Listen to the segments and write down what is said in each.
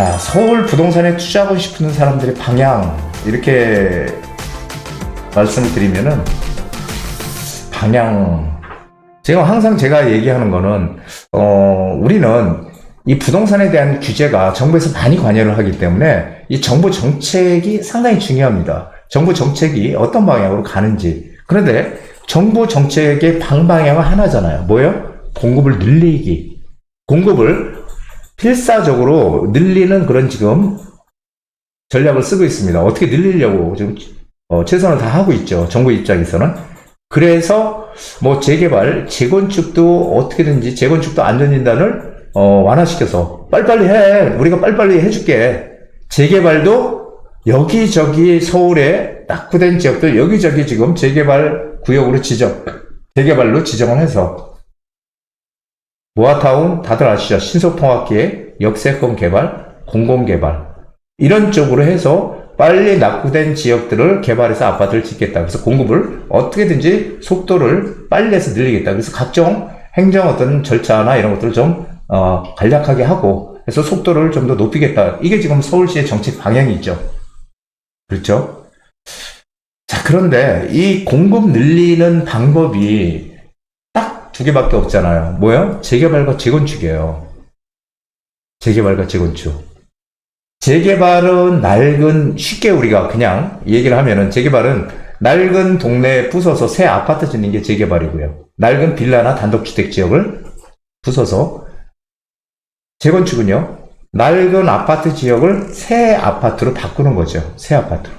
자, 서울 부동산에 투자하고 싶은 사람들의 방향, 이렇게 말씀을 드리면은, 방향, 제가 항상 제가 얘기하는 거는, 어, 우리는 이 부동산에 대한 규제가 정부에서 많이 관여를 하기 때문에 이 정부 정책이 상당히 중요합니다. 정부 정책이 어떤 방향으로 가는지. 그런데 정부 정책의 방방향은 하나잖아요. 뭐예요? 공급을 늘리기. 공급을 필사적으로 늘리는 그런 지금 전략을 쓰고 있습니다. 어떻게 늘리려고 지금 어, 최선을 다 하고 있죠. 정부 입장에서는. 그래서 뭐 재개발, 재건축도 어떻게든지 재건축도 안전진단을 어, 완화시켜서 빨리빨리 해. 우리가 빨리빨리 해줄게. 재개발도 여기저기 서울에 낙후된 지역들 여기저기 지금 재개발 구역으로 지정, 재개발로 지정을 해서 모아타운 다들 아시죠? 신속통합기획, 역세권 개발, 공공개발 이런 쪽으로 해서 빨리 낙후된 지역들을 개발해서 아파트를 짓겠다. 그래서 공급을 어떻게든지 속도를 빨리 해서 늘리겠다. 그래서 각종 행정 어떤 절차나 이런 것들을 좀 어, 간략하게 하고 해서 속도를 좀 더 높이겠다. 이게 지금 서울시의 정책 방향이죠. 그렇죠? 자, 그런데 이 공급 늘리는 방법이 딱 두 개밖에 없잖아요. 뭐요? 재개발과 재건축이에요. 재개발과 재건축. 재개발은 낡은, 쉽게 우리가 그냥 얘기를 하면은 재개발은 낡은 동네에 부숴서 새 아파트 짓는 게 재개발이고요. 낡은 빌라나 단독주택 지역을 부숴서 재건축은요, 낡은 아파트 지역을 새 아파트로 바꾸는 거죠. 새 아파트로.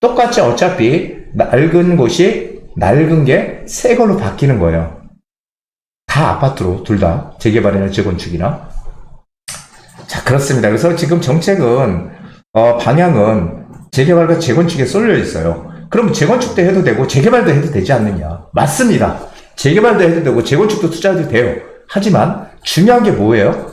똑같이 어차피 낡은 곳이 낡은 게 새 걸로 바뀌는 거예요. 다 아파트로, 둘 다. 재개발이나 재건축이나. 자, 그렇습니다. 그래서 지금 정책은, 어, 방향은 재개발과 재건축에 쏠려 있어요. 그럼 재건축도 해도 되고, 재개발도 해도 되지 않느냐. 맞습니다. 재개발도 해도 되고, 재건축도 투자해도 돼요. 하지만 중요한 게 뭐예요?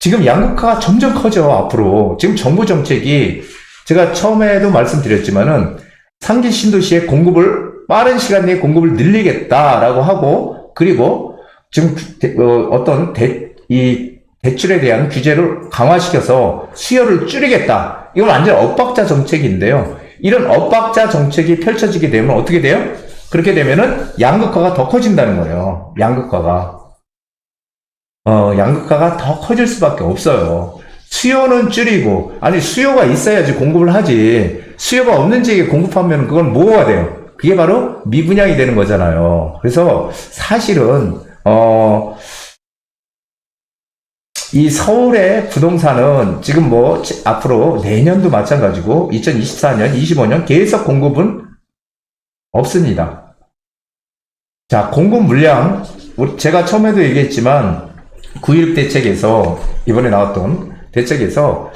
지금 양극화가 점점 커져, 앞으로. 지금 정부 정책이 제가 처음에도 말씀드렸지만은 상기 신도시의 공급을 빠른 시간 내에 공급을 늘리겠다라고 하고 그리고 지금 대- 어, 어떤 대, 이 대출에 대한 규제를 강화시켜서 수요를 줄이겠다. 이건 완전 엇박자 정책인데요. 이런 엇박자 정책이 펼쳐지게 되면 어떻게 돼요? 그렇게 되면은 양극화가 더 커진다는 거예요. 양극화가. 어, 양극화가 더 커질 수밖에 없어요. 수요는 줄이고, 아니, 수요가 있어야지 공급을 하지. 수요가 없는 지역에 공급하면 그건 뭐가 돼요? 그게 바로 미분양이 되는 거잖아요. 그래서 사실은, 어, 이 서울의 부동산은 지금 뭐, 지- 앞으로 내년도 마찬가지고, 2024년, 25년 계속 공급은 없습니다. 자, 공급 물량, 제가 처음에도 얘기했지만, 9.16 대책에서, 이번에 나왔던 대책에서,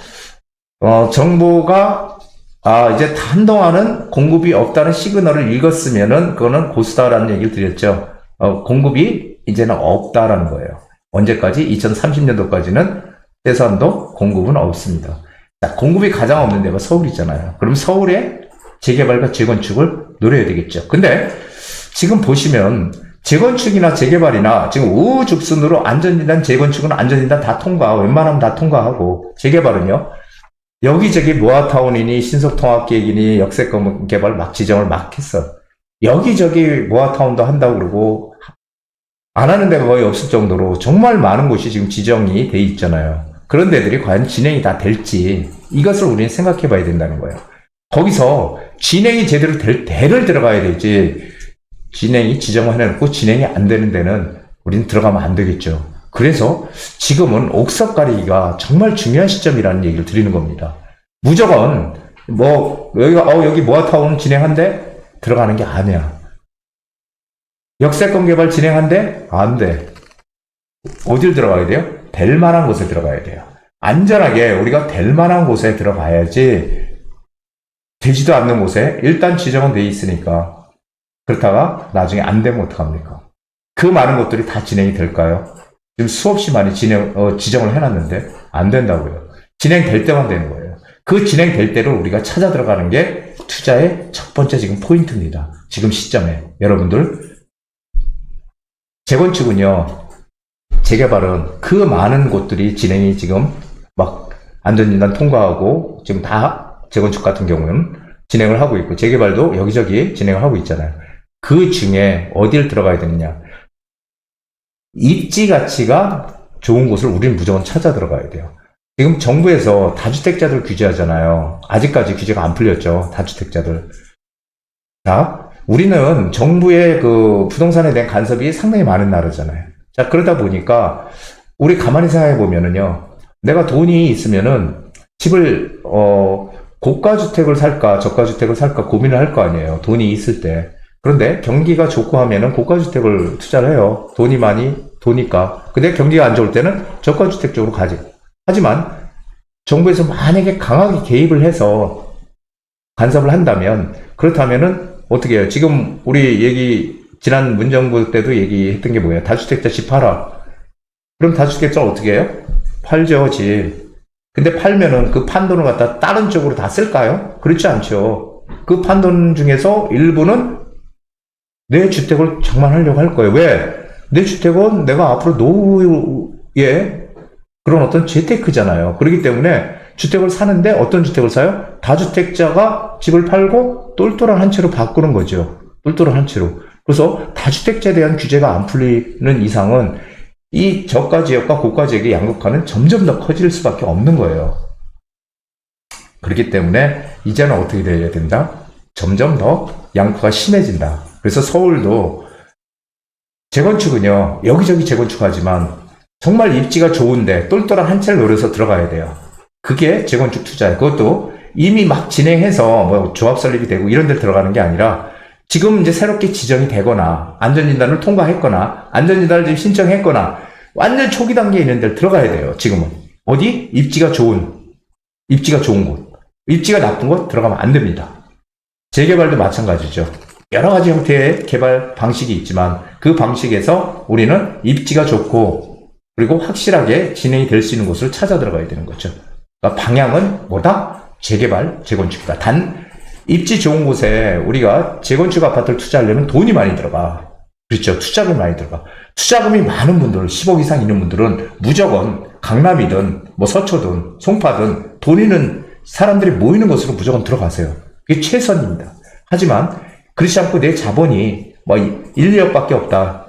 어, 정부가, 아, 이제 한동안은 공급이 없다는 시그널을 읽었으면은, 그거는 고수다라는 얘기를 드렸죠. 어, 공급이 이제는 없다라는 거예요. 언제까지? 2030년도까지는 최소한도 공급은 없습니다. 자, 공급이 가장 없는 데가 서울이잖아요. 그럼 서울에 재개발과 재건축을 노려야 되겠죠. 근데 지금 보시면 재건축이나 재개발이나 지금 우후죽순으로 안전진단, 재건축은 안전진단 다 통과, 웬만하면 다 통과하고 재개발은요. 여기저기 모아타운이니 신속통합계획이니 역세권 개발 막 지정을 막 했어. 여기저기 모아타운도 한다고 그러고 안 하는 데가 거의 없을 정도로 정말 많은 곳이 지금 지정이 돼 있잖아요. 그런 데들이 과연 진행이 다 될지 이것을 우리는 생각해 봐야 된다는 거예요. 거기서 진행이 제대로 될 때를 들어가야 되지 진행이 지정을 해놓고 진행이 안 되는 데는 우리는 들어가면 안 되겠죠. 그래서 지금은 옥석 가리기가 정말 중요한 시점이라는 얘기를 드리는 겁니다. 무조건 뭐 여기가 어 여기 모아타운 진행한데 들어가는 게 아니야. 역세권 개발 진행한데 안 돼. 어딜 들어가야 돼요? 될 만한 곳에 들어가야 돼요. 안전하게 우리가 될 만한 곳에 들어가야지 되지도 않는 곳에 일단 지정은 돼 있으니까 그렇다가 나중에 안 되면 어떡합니까? 그 많은 것들이 다 진행이 될까요? 지금 수없이 많이 진행, 어, 지정을 해놨는데 안 된다고요. 진행될 때만 되는 거예요. 그 진행될 때를 우리가 찾아 들어가는 게 투자의 첫 번째 지금 포인트입니다. 지금 시점에. 여러분들, 재건축은요, 재개발은 그 많은 곳들이 진행이 지금 막 안전진단 통과하고 지금 다 재건축 같은 경우는 진행을 하고 있고 재개발도 여기저기 진행을 하고 있잖아요. 그 중에 어디를 들어가야 되느냐? 입지 가치가 좋은 곳을 우리는 무조건 찾아 들어가야 돼요. 지금 정부에서 다주택자들 규제하잖아요. 아직까지 규제가 안 풀렸죠. 다주택자들. 자, 우리는 정부의 그 부동산에 대한 간섭이 상당히 많은 나라잖아요. 자, 그러다 보니까 우리 가만히 생각해 보면은요. 내가 돈이 있으면은 집을 어 고가 주택을 살까 저가 주택을 살까 고민을 할 거 아니에요. 돈이 있을 때. 그런데 경기가 좋고 하면은 고가 주택을 투자를 해요. 돈이 많이 도니까. 근데 경기가 안 좋을 때는 저가 주택 쪽으로 가지. 하지만 정부에서 만약에 강하게 개입을 해서 간섭을 한다면 그렇다면은 어떻게 해요? 지금 우리 얘기 지난 문정부 때도 얘기했던 게 뭐예요? 다주택자 집 팔아. 그럼 다주택자 어떻게 해요? 팔죠, 집. 근데 팔면은 그 판돈을 갖다 다른 쪽으로 다 쓸까요? 그렇지 않죠. 그 판돈 중에서 일부는 내 주택을 장만하려고 할 거예요. 왜? 내 주택은 내가 앞으로 노후에 그런 어떤 재테크잖아요. 그렇기 때문에 주택을 사는데 어떤 주택을 사요? 다주택자가 집을 팔고 똘똘한 한 채로 바꾸는 거죠. 똘똘한 한 채로. 그래서 다주택자에 대한 규제가 안 풀리는 이상은 이 저가 지역과 고가 지역의 양극화는 점점 더 커질 수밖에 없는 거예요. 그렇기 때문에 이제는 어떻게 돼야 된다? 점점 더 양극화가 심해진다. 그래서 서울도 재건축은요, 여기저기 재건축하지만 정말 입지가 좋은데 똘똘한 한 채를 노려서 들어가야 돼요. 그게 재건축 투자예요. 그것도 이미 막 진행해서 뭐 조합 설립이 되고 이런 데 들어가는 게 아니라 지금 이제 새롭게 지정이 되거나 안전진단을 통과했거나 안전진단을 지금 신청했거나 완전 초기 단계에 있는 데를 들어가야 돼요. 지금은. 어디? 입지가 좋은, 입지가 좋은 곳. 입지가 나쁜 곳 들어가면 안 됩니다. 재개발도 마찬가지죠. 여러 가지 형태의 개발 방식이 있지만 그 방식에서 우리는 입지가 좋고 그리고 확실하게 진행이 될 수 있는 곳을 찾아 들어가야 되는 거죠. 그러니까 방향은 뭐다? 재개발, 재건축이다. 단 입지 좋은 곳에 우리가 재건축 아파트를 투자하려면 돈이 많이 들어가. 그렇죠. 투자금이 많이 들어가. 투자금이 많은 분들, 10억 이상 있는 분들은 무조건 강남이든 뭐 서초든 송파든 돈 있는 사람들이 모이는 곳으로 무조건 들어가세요. 그게 최선입니다. 하지만 그렇지 않고 내 자본이 뭐 1, 2억밖에 없다.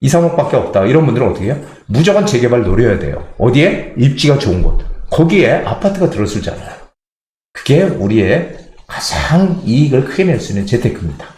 2, 3억밖에 없다. 이런 분들은 어떻게 해요? 무조건 재개발 노려야 돼요. 어디에? 입지가 좋은 곳. 거기에 아파트가 들어서잖아요. 그게 우리의 가장 이익을 크게 낼 수 있는 재테크입니다.